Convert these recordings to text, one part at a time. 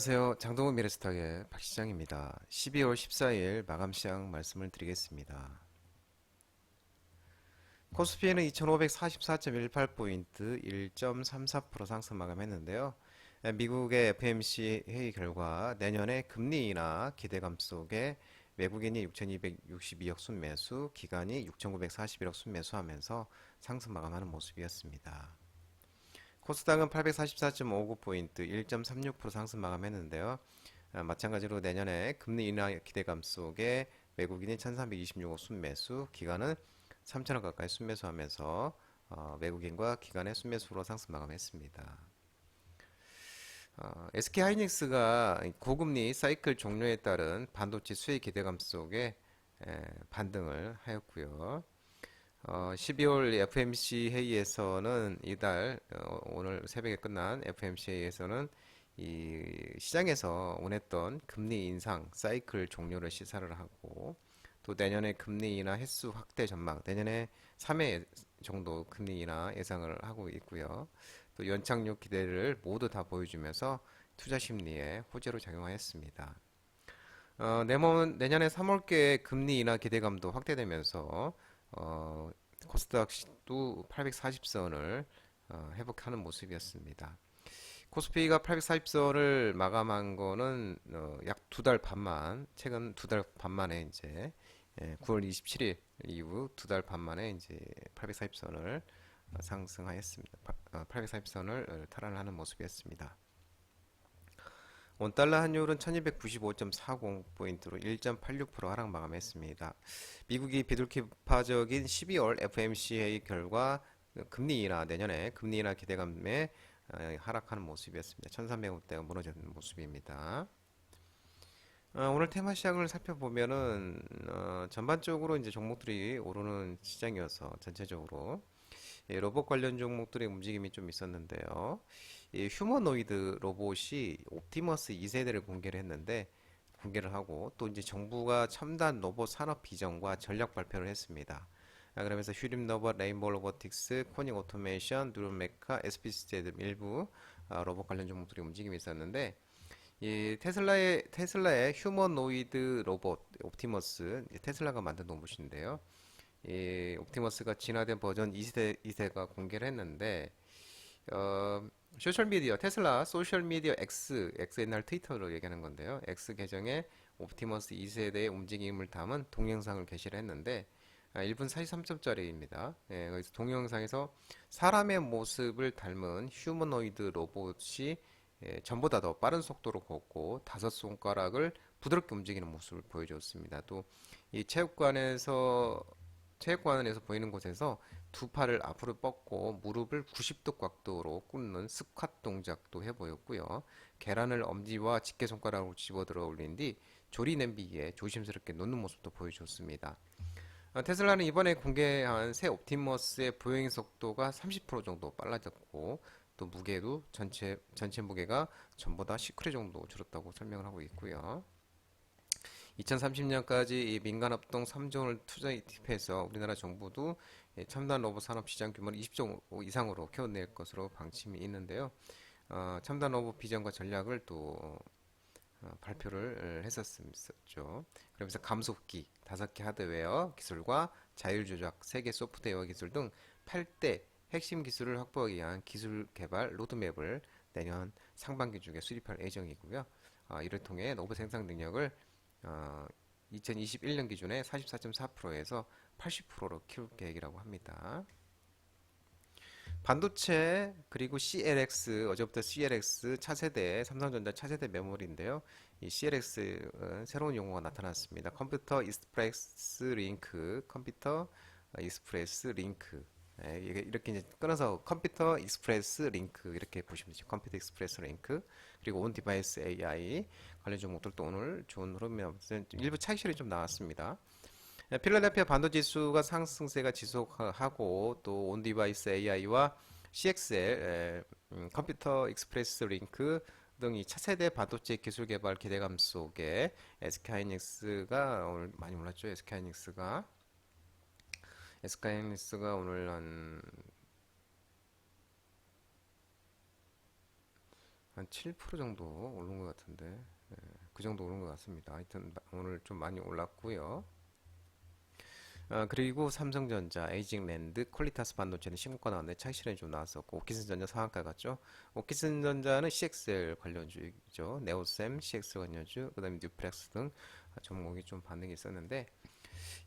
안녕하세요. 장동훈 미래스탁의 박 시장입니다. 12월 14일 마감 시장 말씀을 드리겠습니다. 코스피는 2544.18포인트 1.34% 상승 마감했는데요. 미국의 FMC 회의 결과 내년에 금리 인하 기대감 속에 외국인이 6,262억 순매수, 기관이 6,941억 순매수하면서 상승 마감하는 모습이었습니다. 코스닥은 844.59포인트 1.36% 상승 마감했는데요. 아, 마찬가지로 내년에 금리 인하 기대감 속에 외국인이 1326억 순매수, 기관은 3천억 가까이 순매수하면서 어, 외국인과 기관의 순매수로 상승 마감했습니다. 어, SK 하이닉스가 고금리 사이클 종료에 따른 반도체 수혜 기대감 속에 에, 반등을 하였고요. 어, 12월 FMC 회의에서는 이달 어, 오늘 새벽에 끝난 FMC 회의에서는 이 시장에서 원했던 금리 인상 사이클 종료를 시사를 하고 또 내년에 금리 인하 횟수 확대 전망 내년에 3회 정도 금리 인하 예상을 하고 있고요. 또 연착륙 기대를 모두 다 보여주면서 투자 심리에 호재로 작용하였습니다. 어, 내년, 내년에 3월께 금리 인하 기대감도 확대되면서 어, 코스닥도 840선을 어, 회복하는 모습이었습니다. 코스피가 840선을 마감한 거는 어, 약두 달 반만, 최근 두 달 반 만에 이제 예, 9월 27일 이후 두 달 반 만에 이제 840선을 어, 상승하였습니다. 840선을 탈환하는 모습이었습니다. 원달러 환율은 1295.40포인트로 1.86% 하락 마감했습니다. 미국이 비둘기파적인 12월 FMCA 결과 금리 인하 내년에 금리 인하 기대감에 어, 하락하는 모습이었습니다. 1300원대가 무너지는 모습입니다. 어, 오늘 테마 시장을 살펴보면은 어, 전반적으로 이제 종목들이 오르는 시장이어서 전체적으로 예, 로봇 관련 종목들의 움직임이 좀 있었는데요. 이 휴머노이드 로봇이 옵티머스 2세대를 공개를 했는데 공개를 하고 또 이제 정부가 첨단 로봇 산업 비전과 전략 발표를 했습니다. 아, 그러면서 휴림 로봇, 레인보우 로보틱스, 코닉 오토메이션, 누르메카, SPC 등 일부 아, 로봇 관련 종목들이 움직임이 있었는데 이 테슬라의 테슬라의 휴머노이드 로봇 옵티머스 테슬라가 만든 로봇인데요. 이 옵티머스가 진화된 버전 2세대 2세가 공개를 했는데 어, 소셜미디어 테슬라 소셜미디어 X X 옛날 트위터로 얘기하는 건데요. X 계정에 옵티머스 2세대의 움직임을 담은 동영상을 게시를 했는데 아, 1분 43초짜리입니다. 예, 거기서 동영상에서 사람의 모습을 닮은 휴머노이드 로봇이 예, 전보다 더 빠른 속도로 걷고 다섯 손가락을 부드럽게 움직이는 모습을 보여줬습니다. 또 이 체육관에서 체육관에서 보이는 곳에서 두 팔을 앞으로 뻗고 무릎을 90도 각도로 꿇는 스쿼트 동작도 해보였고요. 계란을 엄지와 집게 손가락으로 집어들어 올린 뒤 조리 냄비에 조심스럽게 놓는 모습도 보여줬습니다. 어, 테슬라는 이번에 공개한 새 옵티머스의 보행 속도가 30% 정도 빨라졌고 또 무게도 전체 전체 무게가 전보다 10kg 정도 줄었다고 설명을 하고 있고요. 2030년까지 이 민간 합동 3조 원을 투자 투입해서 우리나라 정부도 첨단 로봇 산업 시장 규모를 20조 이상으로 키워낼 것으로 방침이 있는데요. 어, 첨단 로봇 비전과 전략을 또 어, 발표를 했었죠. 그러면서 감속기, 5개 하드웨어 기술과 자율 조작, 3개 소프트웨어 기술 등 8대 핵심 기술을 확보하기 위한 기술 개발 로드맵을 내년 상반기 중에 수립할 예정이고요. 어, 이를 통해 로봇 생산 능력을 어, 2021년 기준에 44.4%에서 80%로 키울 계획이라고 합니다. 반도체 그리고 CLX 어제부터 CLX 차세대 삼성전자 차세대 메모리인데요. 이 CLX는 새로운 용어가 나타났습니다. 컴퓨터 익스프레스 링크, 컴퓨터 익스프레스 링크. 네, 이렇게 이제 끊어서 컴퓨터 익스프레스 링크 이렇게 보시면 되죠. 컴퓨터 익스프레스 링크 그리고 온 디바이스 AI 관련 종목들도 오늘 좋은 흐름이 일부 차익실이 좀 나왔습니다. 네, 필라델피아 반도 지수가 상승세가 지속하고 또 온 디바이스 AI와 CXL 음, 컴퓨터 익스프레스 링크 등이 차세대 반도체 기술 개발 기대감 속에 SK하이닉스가 오늘 많이 올랐죠. SK하이닉스가 SK하이닉스가 오늘 한 한 7% 정도 오른 것 같은데 예, 그 정도 오른 것 같습니다. 하여튼 오늘 좀 많이 올랐고요. 아, 그리고 삼성전자, 에이징랜드, 퀄리타스 반도체는 신고가 나왔는데 차익 실현이 좀 나왔었고 오키슨전자 상한가 갔죠. 오키슨전자는 CXL 관련주죠. 네오셈, CXL 관련주, 그 다음에 뉴프렉스 등 종목이 좀 반등이 있었는데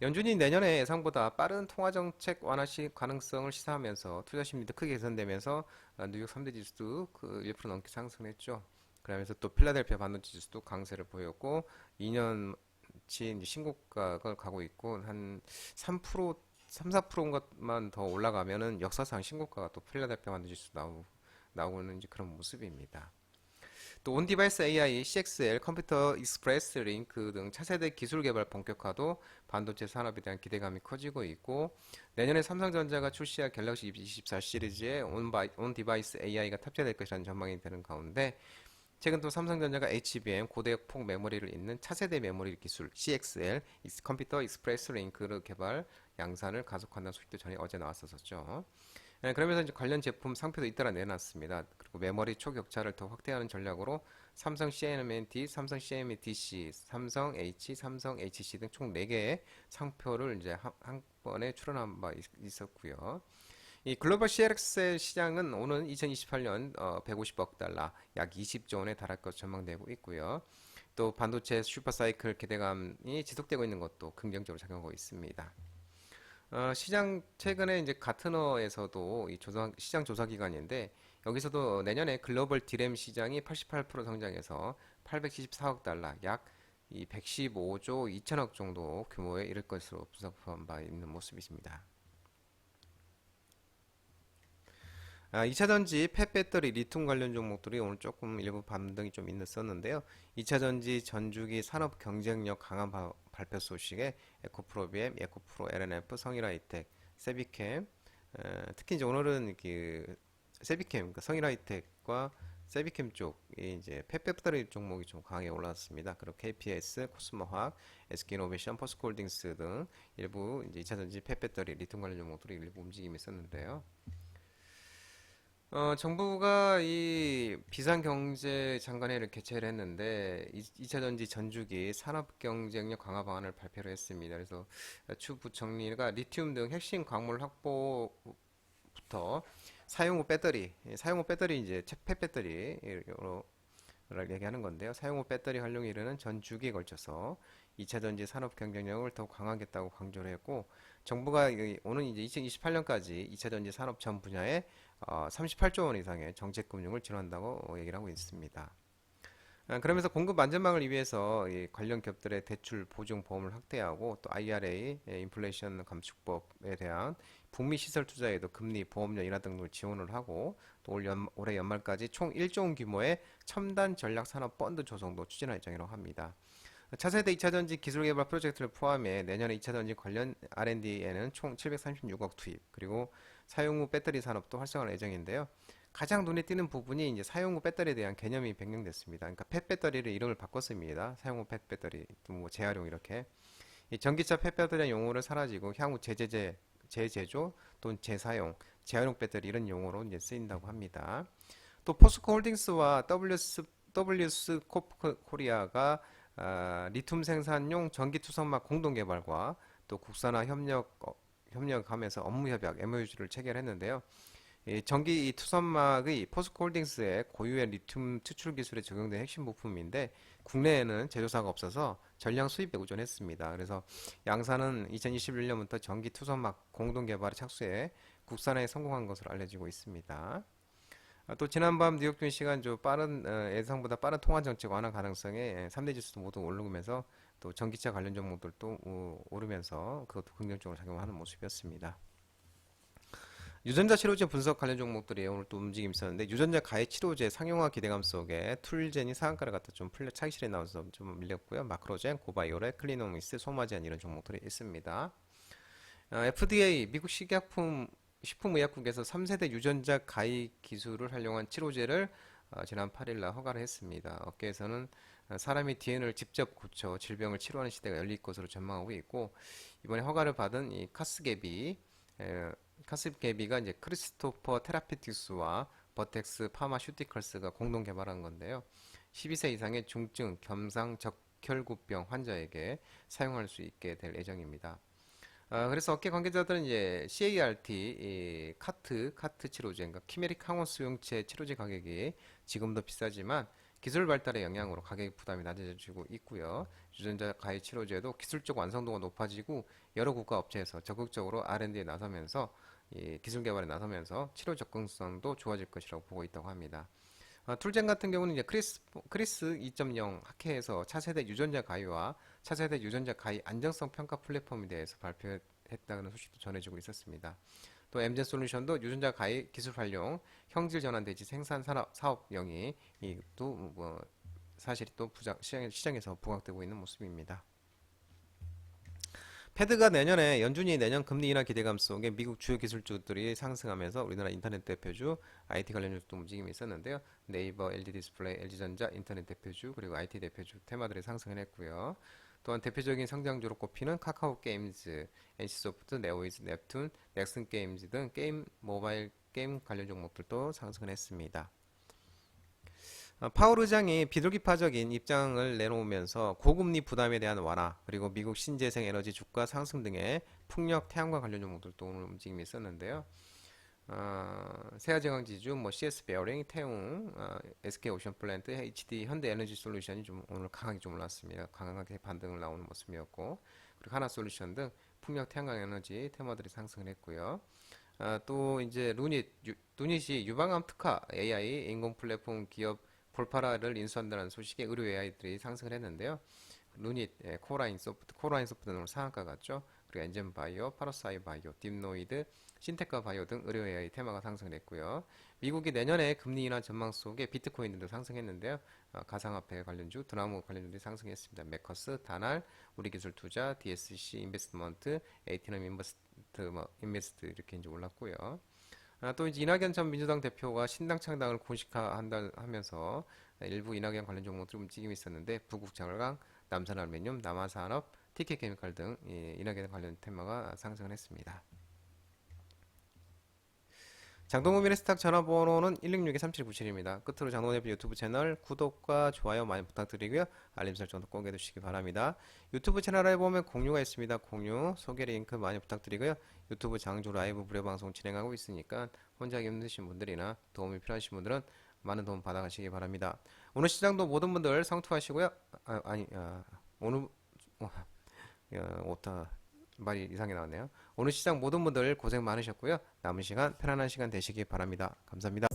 연준이 내년에 예상보다 빠른 통화 정책 완화 시 가능성을 시사하면서 투자 심리도 크게 개선되면서 아, 뉴욕 3대 지수도 그 1% 넘게 상승했죠. 그러면서 또 필라델피아 반도체 지수도 강세를 보였고 2년치 이제 신고가를 가고 있고 한 3% 3, 4%인 것만 더 올라가면은 역사상 신고가가 또 필라델피아 반도체 지수 나오, 나오는 그런 모습입니다. 또 온디바이스 AI, CXL, 컴퓨터 익스프레스 링크 등 차세대 기술 개발 본격화도 반도체 산업에 대한 기대감이 커지고 있고 내년에 삼성전자가 출시할 갤럭시 24 시리즈에 온디바이스 AI가 탑재될 것이라는 전망이 되는 가운데 최근 또 삼성전자가 HBM 고대역폭 메모리를 잇는 차세대 메모리 기술 CXL 컴퓨터 익스프레스 링크를 개발 양산을 가속한다는 소식도 전에 어제 나왔었죠. 네, 그러면서 이제 관련 제품 상표도 잇따라 내놨습니다. 그리고 메모리 초격차를 더 확대하는 전략으로 삼성 CMNT, 삼성 CMDC, 삼성 H, 삼성 HC 등 총 4개의 상표를 이제 한, 한 번에 출원한 바 있- 있었고요. 이 글로벌 CX 시장은 오는 2028년 어, 150억 달러, 약 20조 원에 달할 것 전망되고 있고요. 또 반도체 슈퍼사이클 기대감이 지속되고 있는 것도 긍정적으로 작용하고 있습니다. 어, 시장 최근에 이제 가트너에서도 이 조사, 시장 조사 기관인데 여기서도 내년에 글로벌 디램 시장이 88% 성장해서 874억 달러, 약 이 115조 2천억 정도 규모에 이를 것으로 분석한 바 있는 모습이십니다. 아, 2차 전지, 폐배터리, 리튬 관련 종목들이 오늘 조금 일부 반등이 좀 있었는데요. 2차 전지 전주기 산업 경쟁력 강한 바- 발표 소식에 에코프로비엠, 에코프로, LNF, 성일하이텍, 세비캠, 에, 특히 이제 오늘은 그 세비캠, 그러니까 성일하이텍과 세비캠 쪽이 이제 폐배터리 종목이 좀 강하게 올랐습니다. 그리고 KPS, 코스모화학, SK이노베이션, 포스코홀딩스 등 일부 이제 2차 전지 폐배터리, 리튬 관련 종목들이 일부 움직임이 있었는데요. 어, 정부가 이 비상경제 장관회의를 개최를 했는데 2, 차 전지 전주기 산업 경쟁력 강화 방안을 발표를 했습니다. 그래서 추 부총리가 리튬 등 핵심 광물 확보부터 사용 후 배터리, 예, 사용 후 배터리 이제 폐 배터리로 얘기하는 건데요. 사용 후 배터리 활용에 이르는 전 주기에 걸쳐서 2차 전지 산업 경쟁력을 더욱 강화하겠다고 강조를 했고 정부가 이- 오는 이제 2028년까지 2차 전지 산업 전 분야에 어, 38조 원 이상의 정책 금융을 지원한다고 얘기를 하고 있습니다. 아, 그러면서 공급 안전망을 위해서 이 관련 기업들의 대출 보증 보험을 확대하고 또 IRA, 예, 인플레이션 감축법에 대한 북미 시설 투자에도 금리, 보험료 인하 등을 지원을 하고 또 올 연, 올해 연말까지 총 1조 원 규모의 첨단 전략 산업 펀드 조성도 추진할 예정이라고 합니다. 차세대 2차 전지 기술 개발 프로젝트를 포함해 내년에 2차 전지 관련 R&D에는 총 736억 투입, 그리고 사용 후 배터리 산업도 활성화할 예정인데요. 가장 눈에 띄는 부분이 이제 사용 후 배터리에 대한 개념이 변경됐습니다. 그러니까 펫 배터리를 이름을 바꿨습니다. 사용 후 펫 배터리, 또뭐 재활용 이렇게. 이 전기차 펫 배터리 용어를 사라지고 향후 재제제, 재제조 또는 재사용, 재활용 배터리 이런 용어로 이제 쓰인다고 합니다. 또 포스코 홀딩스와 WS, WS 코리아가 아, 리튬 생산용 전기 투성막 공동 개발과 또 국산화 협력 어, 협력하면서 업무 협약 MOU를 체결했는데요. 이 전기 이 투선막의 포스코홀딩스의 고유의 리튬 추출 기술에 적용된 핵심 부품인데 국내에는 제조사가 없어서 전량 수입에 의존했습니다. 그래서 양사는 2021년부터 전기 투선막 공동 개발에 착수해 국산화에 성공한 것으로 알려지고 있습니다. 아, 또 지난밤 뉴욕 증시가 좀 빠른 어, 예상보다 빠른 통화 정책 완화 가능성에 3대 지수도 모두 오르면서 또 전기차 관련 종목들도 어, 오르면서 그것도 긍정적으로 작용하는 모습이었습니다. 유전자 치료제 분석 관련 종목들이 오늘 또 움직임 있었는데 유전자 가해 치료제 상용화 기대감 속에 툴젠이 상한가를 갖다 좀 풀려 차익 실에 나와서 좀 밀렸고요. 마크로젠, 고바이오레, 클리노미스, 소마젠 이런 종목들이 있습니다. 어, FDA 미국 식약품 식품의약국에서 3세대 유전자 가해 기술을 활용한 치료제를 어, 지난 8일 날 허가를 했습니다. 업계에서는 어, 사람이 DNA를 직접 고쳐 질병을 치료하는 시대가 열릴 것으로 전망하고 있고 이번에 허가를 받은 이 카스게비 에, 카스게비가 이제 크리스토퍼 테라피틱스와 버텍스 파마슈티컬스가 공동 개발한 건데요. 12세 이상의 중증 겸상 적혈구병 환자에게 사용할 수 있게 될 예정입니다. 아, 그래서 업계 관계자들은 이제 CART, 이 카트, 카트 치료제, 그러니까 키메릭 항원 수용체 치료제 가격이 지금도 비싸지만 기술 발달의 영향으로 가격 부담이 낮아지고 있고요. 유전자 가해 치료제도 기술적 완성도가 높아지고 여러 국가 업체에서 적극적으로 R&D에 나서면서 이 기술 개발에 나서면서 치료 접근성도 좋아질 것이라고 보고 있다고 합니다. 아, 툴젠 같은 경우는 이제 크리스, 크리스 2.0 학회에서 차세대 유전자 가위와 차세대 유전자 가위 안정성 평가 플랫폼에 대해서 발표했다는 소식도 전해지고 있었습니다. 또 엠젠 솔루션도 유전자 가위 기술 활용, 형질 전환 대지 생산 산업 사업 영위 이또 뭐 사실이 또 부장, 시장, 시장 에서 부각되고 있는 모습입니다. 패드가 내년에 연준이 내년 금리 인하 기대감 속에 미국 주요 기술주들이 상승하면서 우리나라 인터넷 대표주 IT 관련주도 움직임이 있었는데요. 네이버, LG 디스플레이, LG전자 인터넷 대표주 그리고 IT 대표주 테마들이 상승을 했고요. 또한 대표적인 성장주로 꼽히는 카카오 게임즈, NC소프트, 네오이즈, 넵툰, 넥슨 게임즈 등 게임 모바일 게임 관련 종목들도 상승을 했습니다. 어, 파월 의장이 비둘기파적인 입장을 내놓으면서 고금리 부담에 대한 완화 그리고 미국 신재생 에너지 주가 상승 등의 풍력 태양광 관련 종목들도 오늘 움직임이 있었는데요. 어, 세아제강 지주, 뭐 CS 베어링, 태웅, 어, SK 오션 플랜트, HD 현대 에너지 솔루션이 좀 오늘 강하게 좀 올랐습니다. 강하게 반등을 나오는 모습이었고 그리고 하나 솔루션 등 풍력 태양광 에너지 테마들이 상승을 했고요. 아, 또 이제 루닛, 유, 루닛이 유방암 특화 AI 인공 플랫폼 기업 볼파라를 인수한다는 소식에 의료 AI들이 상승을 했는데요. 루닛, 예, 코라인 소프트, 코라인 소프트는 오늘 상한가 같죠. 그리고 엔젠 바이오, 파라사이 바이오, 딥노이드, 신테카 바이오 등 의료 AI 테마가 상승을 했고요. 미국이 내년에 금리 인하 전망 속에 비트코인들도 상승했는데요. 어, 가상화폐 관련주, 드나무 관련주들이 상승했습니다. 메커스, 다날, 우리기술투자, DSC 인베스트먼트, 에이티넘 인베스트, 뭐, 인베스트 이렇게 이제 올랐고요. 아, 또 이제 이낙연 전 민주당 대표가 신당 창당을 공식화한다 하면서 일부 이낙연 관련 종목들 움직임이 있었는데 부국장을강, 남산알루미늄, 남아산업, TK케미칼 등 이, 이낙연 관련 테마가 상승을 했습니다. 장동우 미래스탁 전화번호는 166-3797입니다. 끝으로 장동우 대표 유튜브 채널 구독과 좋아요 많이 부탁드리고요. 알림 설정도 꼭 해두시기 바랍니다. 유튜브 채널에 보면 공유가 있습니다. 공유, 소개 링크 많이 부탁드리고요. 유튜브 장조 라이브 무료 방송 진행하고 있으니까 혼자 힘드신 분들이나 도움이 필요하신 분들은 많은 도움 받아가시기 바랍니다. 오늘 시장도 모든 분들 성투하시고요. 아, 아니, 아, 오늘 어, 어, 오타 말이 이상하게 나왔네요. 오늘 시장 모든 분들 고생 많으셨고요. 남은 시간 편안한 시간 되시기 바랍니다. 감사합니다.